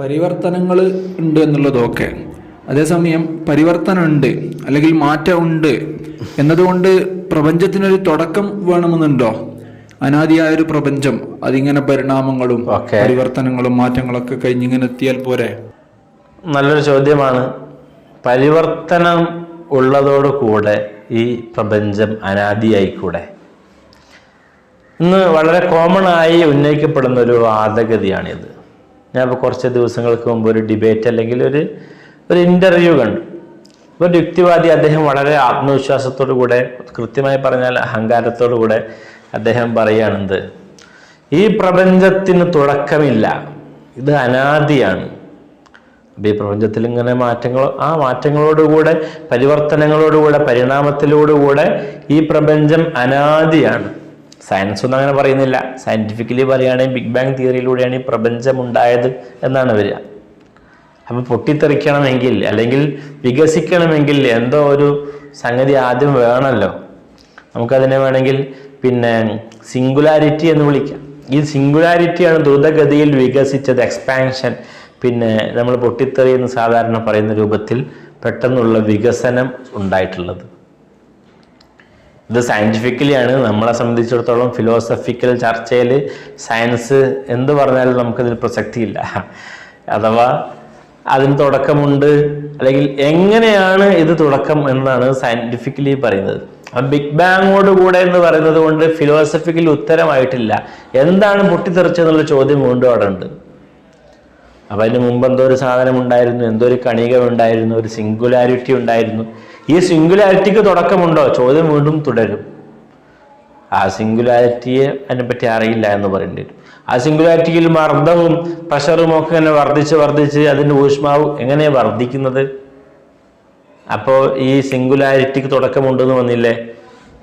പരിവർത്തനങ്ങൾ ഉണ്ട് എന്നുള്ളതൊക്കെ. അതേസമയം പരിവർത്തനം ഉണ്ട് അല്ലെങ്കിൽ മാറ്റം ഉണ്ട് എന്നതുകൊണ്ട് പ്രപഞ്ചത്തിനൊരു തുടക്കം വേണമെന്നുണ്ടോ? അനാദിയായ ഒരു പ്രപഞ്ചം അതിങ്ങനെ പരിണാമങ്ങളും പരിവർത്തനങ്ങളും മാറ്റങ്ങളൊക്കെ കഴിഞ്ഞിങ്ങനെ എത്തിയാൽ പോരെ? നല്ലൊരു ചോദ്യമാണ്. പരിവർത്തനം ഉള്ളതോട് കൂടെ ഈ പ്രപഞ്ചം അനാദിയായിക്കൂടെ? ഇന്ന് വളരെ കോമൺ ആയി ഉന്നയിക്കപ്പെടുന്ന ഒരു വാദഗതിയാണിത്. ഞാൻ ഇപ്പോൾ കുറച്ച് ദിവസങ്ങൾക്ക് മുമ്പ് ഒരു ഡിബേറ്റ് അല്ലെങ്കിൽ ഒരു ഒരു ഇന്റർവ്യൂ കണ്ടു. ഒരു യുക്തിവാദി അദ്ദേഹം വളരെ ആത്മവിശ്വാസത്തോടു കൂടെ കൃത്യമായി പറഞ്ഞാൽ അഹങ്കാരത്തോടു കൂടെ അദ്ദേഹം പറയുകയാണെന്ത് ഈ പ്രപഞ്ചത്തിന് തുടക്കമില്ല. ഇത് അനാദിയാണ്. അപ്പോൾ ഈ പ്രപഞ്ചത്തിൽ ഇങ്ങനെ മാറ്റങ്ങൾ ആ മാറ്റങ്ങളോടുകൂടെ പരിവർത്തനങ്ങളോടുകൂടെ പരിണാമത്തിലോടുകൂടെ ഈ പ്രപഞ്ചം അനാദിയാണ്. സയൻസ് ഒന്നും അങ്ങനെ പറയുന്നില്ല. സയന്റിഫിക്കലി പറയുകയാണെങ്കിൽ ബിഗ് ബാങ് തിയറിയിലൂടെയാണ് ഈ പ്രപഞ്ചം ഉണ്ടായത് എന്നാണ് വരിക. അപ്പം പൊട്ടിത്തെറിക്കണമെങ്കിൽ അല്ലെങ്കിൽ വികസിക്കണമെങ്കിൽ എന്തോ ഒരു സംഗതി ആദ്യം വേണമല്ലോ. നമുക്കതിനെ വേണമെങ്കിൽ പിന്നെ സിംഗുലാരിറ്റി എന്ന് വിളിക്കാം. ഈ സിംഗുലാരിറ്റിയാണ് ദ്രുതഗതിയിൽ വികസിച്ചത് എക്സ്പാൻഷൻ പിന്നെ നമ്മൾ പൊട്ടിത്തെറി എന്ന് സാധാരണ പറയുന്ന രൂപത്തിൽ പെട്ടെന്നുള്ള വികസനം ഉണ്ടായിട്ടുള്ളത്. ഇത് സയന്റിഫിക്കലിയാണ് നമ്മളെ സംബന്ധിച്ചിടത്തോളം ഫിലോസഫിക്കൽ ചർച്ചയിൽ സയൻസ് എന്ത് പറഞ്ഞാലും നമുക്കതിൽ പ്രസക്തിയില്ല. അഥവാ അതിന് തുടക്കമുണ്ട് അല്ലെങ്കിൽ എങ്ങനെയാണ് ഇത് തുടക്കം എന്നാണ് സയന്റിഫിക്കലി പറയുന്നത്. ബിഗ് ബാങ്ങോട് കൂടെ എന്ന് പറയുന്നത് കൊണ്ട് ഫിലോസഫിക്കൽ ഉത്തരമായിട്ടില്ല. എന്താണ് പൊട്ടിത്തെറിച്ചെന്നുള്ള ചോദ്യം വീണ്ടും അവിടെ ഉണ്ട്. അപ്പം അതിന് മുമ്പ് എന്തോ ഒരു സാധനം ഉണ്ടായിരുന്നു എന്തോ ഒരു കണിക ഉണ്ടായിരുന്നു ഒരു സിംഗുലാരിറ്റി ഉണ്ടായിരുന്നു. ഈ സിംഗുലാരിറ്റിക്ക് തുടക്കമുണ്ടോ? ചോദ്യം വീണ്ടും തുടരും. ആ സിംഗുലാരിറ്റിയെ അതിനെപ്പറ്റി അറിയില്ല എന്ന് പറയേണ്ടി വരും. ആ സിംഗുലാരിറ്റിയിൽ മർദ്ദവും പ്രഷറും ഒക്കെ ഇങ്ങനെ വർദ്ധിച്ച് വർദ്ധിച്ച് അതിന്റെ ഊഷ്മാവ് എങ്ങനെയാണ് വർദ്ധിക്കുന്നത്? അപ്പോൾ ഈ സിംഗുലാരിറ്റിക്ക് തുടക്കമുണ്ടെന്ന് വന്നില്ലേ?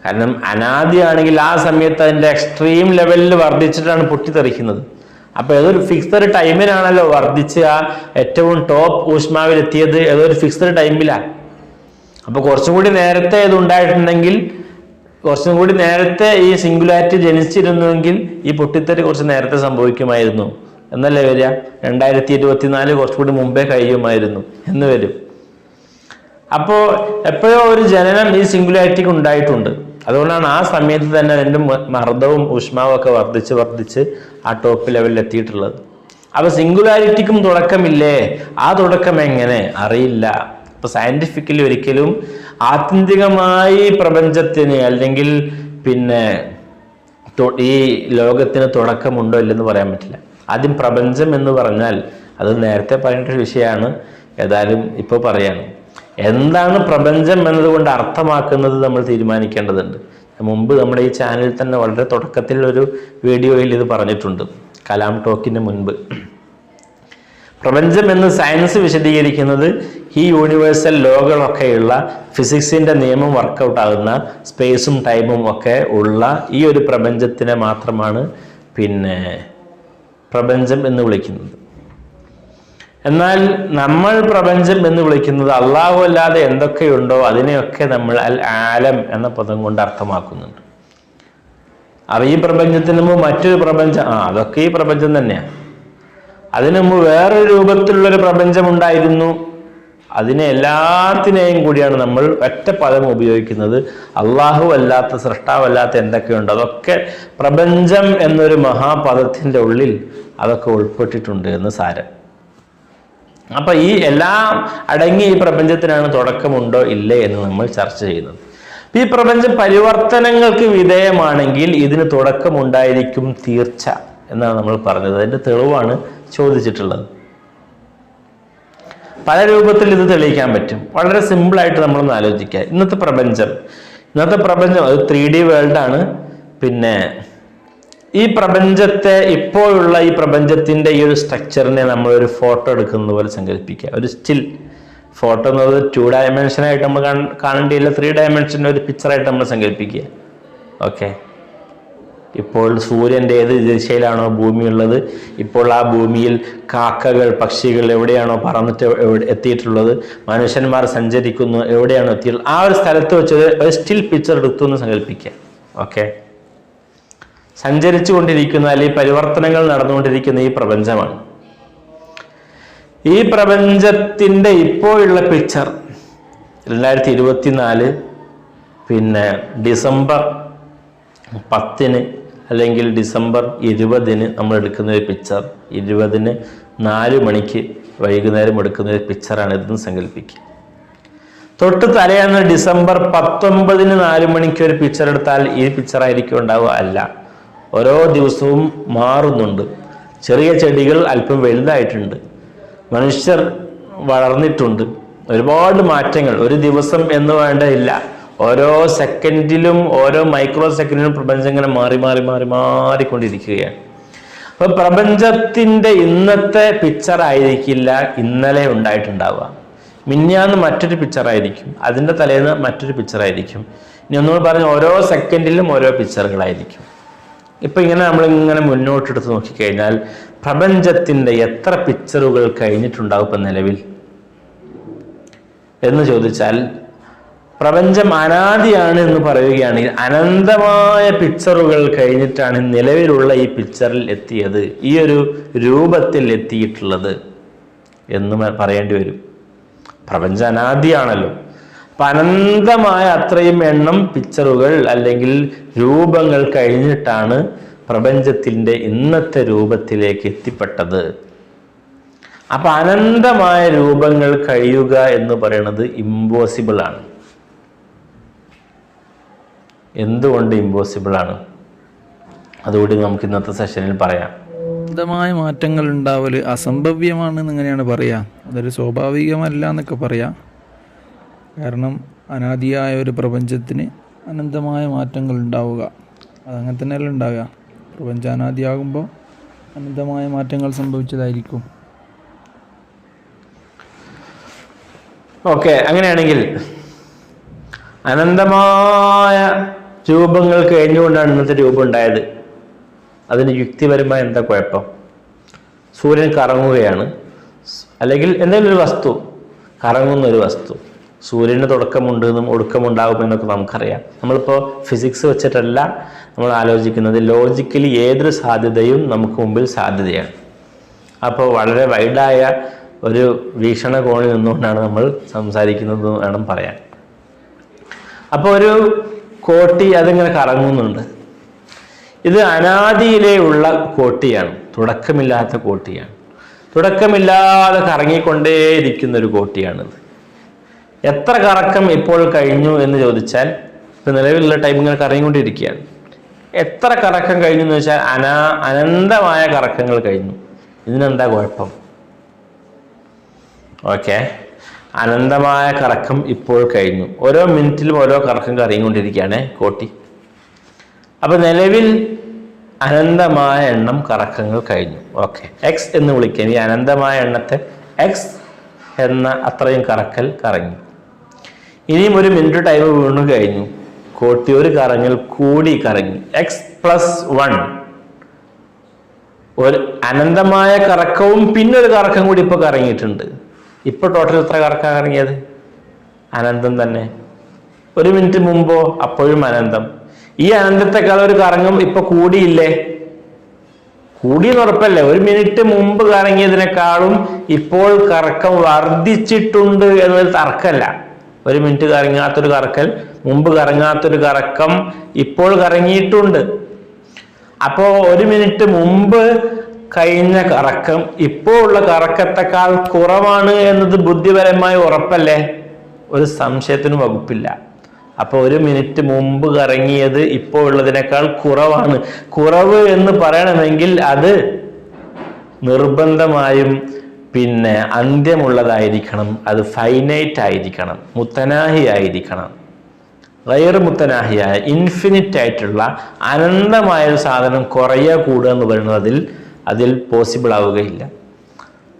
കാരണം അനാദിയാണെങ്കിൽ ആ സമയത്ത് അതിന്റെ എക്സ്ട്രീം ലെവലിൽ വർദ്ധിച്ചിട്ടാണ് പൊട്ടിത്തെറിക്കുന്നത്. അപ്പോൾ ഏതൊരു ഫിക്സഡ് ടൈമിനാണല്ലോ വർദ്ധിച്ച് ആ ഏറ്റവും ടോപ്പ് ഊഷ്മാവിൽ എത്തിയത് ഏതോ ഒരു ഫിക്സഡ് ടൈമിലാണ് അപ്പോൾ കുറച്ചും കൂടി നേരത്തെ ഇത് ഉണ്ടായിട്ടുണ്ടെങ്കിൽ കുറച്ചും കൂടി നേരത്തെ ഈ സിംഗുലാരിറ്റി ജനിച്ചിരുന്നുവെങ്കിൽ ഈ പൊട്ടിത്തെറി കുറച്ച് നേരത്തെ സംഭവിക്കുമായിരുന്നു. എന്നല്ലേ വരിക? രണ്ടായിരത്തി ഇരുപത്തിനാല് കുറച്ചുകൂടി മുമ്പേ കഴിയുമായിരുന്നു. എന്ന് വരും. അപ്പോൾ എപ്പോഴോ ഒരു ജനനം ഈ സിംഗുലാരിറ്റിക്ക് ഉണ്ടായിട്ടുണ്ട്. അതുകൊണ്ടാണ് ആ സമയത്ത് തന്നെ അതിന്റെ മർദ്ദവും ഊഷ്മാവും ഒക്കെ വർദ്ധിച്ച് വർദ്ധിച്ച് ആ ടോപ്പ് ലെവലിൽ എത്തിയിട്ടുള്ളത്. അപ്പൊ സിംഗുലാരിറ്റിക്കും തുടക്കമില്ലേ? ആ തുടക്കം എങ്ങനെ? അറിയില്ല. ഇപ്പൊ സയന്റിഫിക്കലി ഒരിക്കലും ആത്യന്തികമായി പ്രപഞ്ചത്തിന് അല്ലെങ്കിൽ പിന്നെ ഈ ലോകത്തിന് തുടക്കമുണ്ടോ ഇല്ലെന്ന് പറയാൻ പറ്റില്ല. ആദ്യം പ്രപഞ്ചം എന്ന് പറഞ്ഞാൽ അത് നേരത്തെ പറഞ്ഞിട്ടൊരു വിഷയമാണ്. ഏതായാലും ഇപ്പോൾ പറയാണ്. എന്താണ് പ്രപഞ്ചം എന്നതുകൊണ്ട് അർത്ഥമാക്കുന്നത് നമ്മൾ തീരുമാനിക്കേണ്ടതുണ്ട്. മുമ്പ് നമ്മുടെ ഈ ചാനലിൽ തന്നെ വളരെ തുടക്കത്തിൽ ഒരു വീഡിയോയിൽ ഇത് പറഞ്ഞിട്ടുണ്ട്. കലാം ടോക്കിന് മുൻപ്. പ്രപഞ്ചം എന്ന് സയൻസ് വിശദീകരിക്കുന്നത് ഈ യൂണിവേഴ്സൽ ലോകളൊക്കെയുള്ള ഫിസിക്സിന്റെ നിയമം വർക്കൗട്ട് ആകുന്ന സ്പേസും ടൈമും ഒക്കെ ഉള്ള ഈ ഒരു പ്രപഞ്ചത്തിനെ മാത്രമാണ് പിന്നെ പ്രപഞ്ചം എന്ന് വിളിക്കുന്നത്. എന്നാൽ നമ്മൾ പ്രപഞ്ചം എന്ന് വിളിക്കുന്നത് അള്ളാഹു അല്ലാതെ എന്തൊക്കെയുണ്ടോ അതിനെയൊക്കെ നമ്മൾ അൽ ആലം എന്ന പദം കൊണ്ട് അർത്ഥമാക്കുന്നുണ്ട്. അവ ഈ പ്രപഞ്ചത്തിന് മുമ്പ് മറ്റൊരു പ്രപഞ്ചം ആ അതൊക്കെ ഈ പ്രപഞ്ചം തന്നെയാണ് അതിനു മുമ്പ് വേറൊരു രൂപത്തിലുള്ളൊരു പ്രപഞ്ചം ഉണ്ടായിരുന്നു അതിനെ എല്ലാത്തിനെയും കൂടിയാണ് നമ്മൾ ഒറ്റ പദം ഉപയോഗിക്കുന്നത്. അള്ളാഹു അല്ലാത്ത സൃഷ്ടാവല്ലാത്ത എന്തൊക്കെയുണ്ട്? അതൊക്കെ പ്രപഞ്ചം എന്നൊരു മഹാപദത്തിന്റെ ഉള്ളിൽ അതൊക്കെ ഉൾപ്പെട്ടിട്ടുണ്ട് എന്ന് സാരം. അപ്പൊ ഈ എല്ലാം അടങ്ങി ഈ പ്രപഞ്ചത്തിനാണ് തുടക്കമുണ്ടോ ഇല്ലേ എന്ന് നമ്മൾ ചർച്ച ചെയ്യുന്നത്. ഈ പ്രപഞ്ചം പരിവർത്തനങ്ങൾക്ക് വിധേയമാണെങ്കിൽ ഇതിന് തുടക്കമുണ്ടായിരിക്കും തീർച്ച എന്നാണ് നമ്മൾ പറഞ്ഞത്. അതിന്റെ തെളിവാണ് ചോദിച്ചിട്ടുള്ളത്. പല രൂപത്തിൽ ഇത് തെളിയിക്കാൻ പറ്റും. വളരെ സിമ്പിളായിട്ട് നമ്മളൊന്ന് ആലോചിക്കുക. ഇന്നത്തെ പ്രപഞ്ചം ഇന്നത്തെ പ്രപഞ്ചം അത് ത്രീ ഡി ആണ്. പിന്നെ ഈ പ്രപഞ്ചത്തെ ഇപ്പോഴുള്ള ഈ പ്രപഞ്ചത്തിന്റെ ഈ ഒരു സ്ട്രക്ചറിനെ ഒരു ഫോട്ടോ എടുക്കുന്നത് പോലെ സങ്കല്പിക്കുക ഒരു സ്റ്റിൽ ഫോട്ടോ എന്നത് ടു ഡയമെൻഷനായിട്ട് നമ്മൾ കാണ- കാണേണ്ടിയില്ല. ത്രീ ഡയമെൻഷന്റെ ഒരു പിക്ചറായിട്ട് നമ്മൾ സങ്കല്പിക്കുക ഓക്കെ ഇപ്പോൾ സൂര്യന്റെ ഏത് ദിശയിലാണോ ഭൂമി ഉള്ളത് ഇപ്പോൾ ആ ഭൂമിയിൽ കാക്കകൾ പക്ഷികൾ എവിടെയാണോ പറന്നിട്ട് എത്തിയിട്ടുള്ളത്? മനുഷ്യന്മാർ സഞ്ചരിക്കുന്നു എവിടെയാണോ എത്തിയിട്ടുള്ളത് ആ ഒരു സ്ഥലത്ത് വെച്ച് ഒരു സ്റ്റിൽ പിക്ചർ എടുത്തു എന്ന് സങ്കല്പിക്കുക. ഓക്കെ സഞ്ചരിച്ചു കൊണ്ടിരിക്കുന്ന അല്ലെങ്കിൽ പരിവർത്തനങ്ങൾ നടന്നുകൊണ്ടിരിക്കുന്ന ഈ പ്രപഞ്ചമാണ്. ഈ പ്രപഞ്ചത്തിന്റെ ഇപ്പോഴുള്ള പിക്ചർ രണ്ടായിരത്തി ഇരുപത്തിനാല് പിന്നെ ഡിസംബർ പത്തിന് അല്ലെങ്കിൽ ഡിസംബർ ഇരുപതിന് നമ്മൾ എടുക്കുന്ന ഒരു പിക്ചർ ഇരുപതിന് നാല് മണിക്ക് വൈകുന്നേരം എടുക്കുന്ന ഒരു പിക്ചറാണ് ഇതെന്ന് സങ്കല്പിക്കുക. തൊട്ട് തലയാണ് ഡിസംബർ പത്തൊമ്പതിന് നാല് മണിക്ക് ഒരു പിക്ചർ എടുത്താൽ ഈ പിക്ചറായിരിക്കും ഉണ്ടാവുക അല്ല. ഓരോ ദിവസവും മാറുന്നുണ്ട്. ചെറിയ ചെടികൾ അല്പം വലുതായിട്ടുണ്ട്. മനുഷ്യർ വളർന്നിട്ടുണ്ട്. ഒരുപാട് മാറ്റങ്ങൾ. ഒരു ദിവസം എന്ന് വേണ്ട ഇല്ല. ഓരോ സെക്കൻഡിലും ഓരോ മൈക്രോ സെക്കൻഡിലും പ്രപഞ്ചം ഇങ്ങനെ മാറി മാറി മാറി മാറിക്കൊണ്ടിരിക്കുകയാണ്. അപ്പൊ പ്രപഞ്ചത്തിന്റെ ഇന്നത്തെ പിക്ചർ ആയിരിക്കില്ല ഇന്നലെ ഉണ്ടായിട്ടുണ്ടാവുക. മിന്നാന്ന് മറ്റൊരു പിക്ചർ ആയിരിക്കും. അതിന്റെ തലേന്ന് മറ്റൊരു പിക്ചർ ആയിരിക്കും. ഇനി ഒന്നുകൂടി പറഞ്ഞ ഓരോ സെക്കൻഡിലും ഓരോ പിക്ചറുകളായിരിക്കും ഇപ്പൊ ഇങ്ങനെ നമ്മൾ ഇങ്ങനെ മുന്നോട്ടെടുത്ത് നോക്കിക്കഴിഞ്ഞാൽ പ്രപഞ്ചത്തിന്റെ എത്ര പിക്ചറുകൾ കഴിഞ്ഞിട്ടുണ്ടാവും ഇപ്പൊ നിലവിൽ? എന്ന് ചോദിച്ചാൽ പ്രപഞ്ചം അനാദിയാണ് എന്ന് പറയുകയാണെങ്കിൽ അനന്തമായ പിക്ചറുകൾ കഴിഞ്ഞിട്ടാണ് നിലവിലുള്ള ഈ പിക്ചറിൽ എത്തിയത് ഈ ഒരു രൂപത്തിൽ എത്തിയിട്ടുള്ളത് എന്ന് പറയേണ്ടി വരും. പ്രപഞ്ചം അനാദിയാണല്ലോ. അപ്പൊ അനന്തമായ അത്രയും എണ്ണം പിക്ചറുകൾ അല്ലെങ്കിൽ രൂപങ്ങൾ കഴിഞ്ഞിട്ടാണ് പ്രപഞ്ചത്തിന്റെ ഇന്നത്തെ രൂപത്തിലേക്ക് എത്തിപ്പെട്ടത്. അപ്പൊ അനന്തമായ രൂപങ്ങൾ കഴിയുക എന്ന് പറയുന്നത് ഇമ്പോസിബിൾ ആണ്. എന്തുകൊണ്ട് ഇമ്പോസിബിൾ ആണ്? അതുകൂടി നമുക്ക് ഇന്നത്തെ സെഷനിൽ പറയാം. ശബ്ദമായ മാറ്റങ്ങൾ ഉണ്ടാവൽ അസംഭവ്യമാണെന്ന് ഇങ്ങനെയാണ് പറയുക അതൊരു സ്വാഭാവികമല്ല എന്നൊക്കെ പറയാം. കാരണം അനാദിയായ ഒരു പ്രപഞ്ചത്തിന് അനന്തമായ മാറ്റങ്ങൾ ഉണ്ടാവുക. അതങ്ങനെ തന്നെയല്ല ഉണ്ടാവുക. പ്രപഞ്ചം അനാദിയാകുമ്പോൾ അനന്തമായ മാറ്റങ്ങൾ സംഭവിച്ചതായിരിക്കും. ഓക്കെ അങ്ങനെയാണെങ്കിൽ അനന്തമായ രൂപങ്ങൾ കഴിഞ്ഞുകൊണ്ടാണ് ഇന്നത്തെ രൂപം ഉണ്ടായത്. അതിന് യുക്തിപരമായ എന്താ കുഴപ്പം? സൂര്യൻ കറങ്ങുകയാണ്. അല്ലെങ്കിൽ എന്തെങ്കിലും ഒരു വസ്തു കറങ്ങുന്ന ഒരു വസ്തു. സൂര്യന് തുടക്കമുണ്ട് എന്നും ഒടുക്കമുണ്ടാകും എന്നൊക്കെ നമുക്കറിയാം. നമ്മളിപ്പോൾ ഫിസിക്സ് വെച്ചിട്ടല്ല നമ്മൾ ആലോചിക്കുന്നത്. ലോജിക്കലി ഏതൊരു സാധ്യതയും നമുക്ക് മുമ്പിൽ സാധ്യതയാണ്. അപ്പോൾ വളരെ വൈഡായ ഒരു വീക്ഷണകോണിൽ നിന്നുകൊണ്ടാണ് നമ്മൾ സംസാരിക്കുന്നത് വേണം പറയാൻ. അപ്പോൾ ഒരു കോട്ടി അതിങ്ങനെ കറങ്ങുന്നുണ്ട്. ഇത് അനാദിയിലേ ഉള്ള കോട്ടിയാണ്. തുടക്കമില്ലാത്ത കോട്ടിയാണ്. തുടക്കമില്ലാതെ കറങ്ങിക്കൊണ്ടേയിരിക്കുന്ന ഒരു കോട്ടിയാണിത്. എത്ര കറക്കം ഇപ്പോൾ കഴിഞ്ഞു എന്ന് ചോദിച്ചാൽ ഇപ്പൊ നിലവിലുള്ള ടൈം ഇങ്ങനെ കറങ്ങിക്കൊണ്ടിരിക്കുകയാണ്. എത്ര കറക്കം കഴിഞ്ഞു എന്ന് വെച്ചാൽ അനാ അനന്തമായ കറക്കങ്ങൾ കഴിഞ്ഞു. ഇതിനെന്താ കുഴപ്പം? ഓക്കെ അനന്തമായ കറക്കം ഇപ്പോൾ കഴിഞ്ഞു. ഓരോ മിനിറ്റിലും ഓരോ കറക്കം കറങ്ങിക്കൊണ്ടിരിക്കുകയാണ് കോട്ടി. അപ്പൊ നിലവിൽ അനന്തമായ എണ്ണം കറക്കങ്ങൾ കഴിഞ്ഞു. ഓക്കെ. എക്സ് എന്ന് വിളിക്കാൻ ഈ അനന്തമായ എണ്ണത്തെ എക്സ് എന്ന അത്രയും കറക്കൽ കറങ്ങി. ഇനിയും ഒരു മിനിറ്റ് ടൈം വീണു കഴിഞ്ഞു. കോട്ടി ഒരു കറങ്ങൽ കൂടി കറങ്ങി. എക്സ് പ്ലസ് വൺ ഒരു അനന്തമായ കറക്കവും പിന്നൊരു കറക്കം കൂടി ഇപ്പൊ കറങ്ങിയിട്ടുണ്ട്. ഇപ്പൊ ടോട്ടൽ എത്ര കറക്കം ഇറങ്ങിയത് അനന്തം തന്നെ. ഒരു മിനിറ്റ് മുമ്പോ അപ്പോഴും അനന്തം. ഈ അനന്തത്തെക്കാൾ ഒരു കറങ്ങും ഇപ്പൊ കൂടിയില്ലേ? കൂടിയെന്ന് ഉറപ്പല്ലേ? ഒരു മിനിറ്റ് മുമ്പ് കറങ്ങിയതിനേക്കാളും ഇപ്പോൾ കറക്കം വർദ്ധിച്ചിട്ടുണ്ട് എന്നൊരു തർക്കമല്ല ഒരു മിനിറ്റ് കറങ്ങാത്തൊരു കറക്കൽ മുമ്പ് കറങ്ങാത്തൊരു കറക്കം ഇപ്പോൾ കറങ്ങിയിട്ടുണ്ട്. അപ്പോ ഒരു മിനിറ്റ് മുമ്പ് കഴിഞ്ഞ കറക്കം ഇപ്പോൾ ഉള്ള കറക്കത്തെക്കാൾ കുറവാണ് എന്നത് ബുദ്ധിപരമായി ഉറപ്പല്ലേ? ഒരു സംശയത്തിനും വകുപ്പില്ല. അപ്പൊ ഒരു മിനിറ്റ് മുമ്പ് കറങ്ങിയത് ഇപ്പോൾ ഉള്ളതിനേക്കാൾ കുറവാണ്. കുറവ് എന്ന് പറയണമെങ്കിൽ അത് നിർബന്ധമായും പിന്നെ അന്ത്യമുള്ളതായിരിക്കണം. അത് ഫൈനൈറ്റ് ആയിരിക്കണം. മുത്തനാഹി ആയിരിക്കണം വയർ മുത്തനാഹിയായ ഇൻഫിനിറ്റ് ആയിട്ടുള്ള അനന്തമായ ഒരു സാധനം കുറയുക കൂടുക എന്ന് പറയുന്നത് അതിൽ അതിൽ പോസിബിൾ ആവുകയില്ല.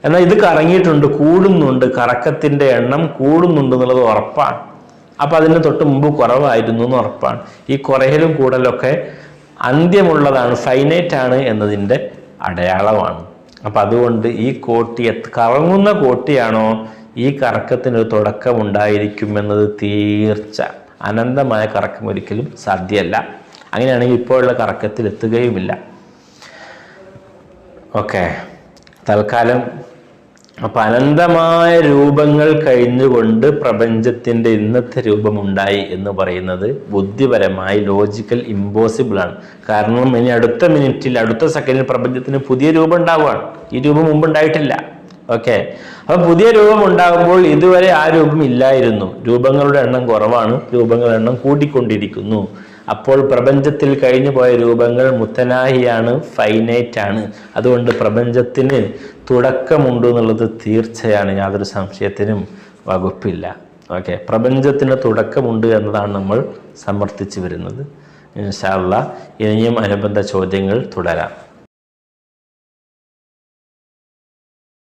എന്നാൽ ഇത് കറങ്ങിയിട്ടുണ്ട് കൂടുന്നുണ്ട് കറക്കത്തിന്റെ എണ്ണം കൂടുന്നുണ്ട് എന്നുള്ളത് ഉറപ്പാണ്. അപ്പോൾ അതിന് തൊട്ട് മുമ്പ് കുറവായിരുന്നു എന്ന് ഉറപ്പാണ്. ഈ കുറയലും കൂടലൊക്കെ അന്ത്യമുള്ളതാണ് ഫൈനൈറ്റ് ആണ് എന്നതിന്റെ അടയാളമാണ്. അപ്പം അതുകൊണ്ട് ഈ കോട്ടി കറങ്ങുന്ന കോട്ടിയാണോ ഈ കറക്കത്തിനൊരു തുടക്കം ഉണ്ടായിരിക്കും എന്നത് തീർച്ച. അനന്തമായ കറക്കം ഒരിക്കലും സാധ്യമല്ല. അങ്ങനെയാണെങ്കിൽ ഇപ്പോഴുള്ള കറക്കത്തിൽ എത്തുകയുമില്ല. ഓക്കെ. തൽക്കാലം അപ്പൊ അനന്തമായ രൂപങ്ങൾ കഴിഞ്ഞുകൊണ്ട് പ്രപഞ്ചത്തിന്റെ ഇന്നത്തെ രൂപം ഉണ്ടായി എന്ന് പറയുന്നത് ബുദ്ധിപരമായി ലോജിക്കൽ ഇമ്പോസിബിൾ ആണ്. കാരണം ഇനി അടുത്ത മിനിറ്റിൽ അടുത്ത സെക്കൻഡിൽ പ്രപഞ്ചത്തിന് പുതിയ രൂപം ഉണ്ടാവുകയാണ്. ഈ രൂപം മുമ്പ് ഉണ്ടായിട്ടില്ല. ഓക്കെ. അപ്പൊ പുതിയ രൂപം ഉണ്ടാകുമ്പോൾ ഇതുവരെ ആ രൂപം ഇല്ലായിരുന്നു. രൂപങ്ങളുടെ എണ്ണം കുറവാണ്. രൂപങ്ങളുടെ എണ്ണം കൂട്ടിക്കൊണ്ടിരിക്കുന്നു അപ്പോൾ പ്രപഞ്ചത്തിൽ കഴിഞ്ഞു പോയ രൂപങ്ങൾ മുത്തനാഹിയാണ് ഫൈനൈറ്റ് ആണ് അതുകൊണ്ട് പ്രപഞ്ചത്തിന് തുടക്കമുണ്ട് എന്നുള്ളത് തീർച്ചയാണ് യാതൊരു സംശയത്തിനും വകുപ്പില്ല. ഓക്കെ പ്രപഞ്ചത്തിന് തുടക്കമുണ്ട് എന്നതാണ് നമ്മൾ സമർത്ഥിച്ചു വരുന്നത്. ഇൻഷാല്ല ഇനിയും അനുബന്ധ ചോദ്യങ്ങൾ തുടരാം.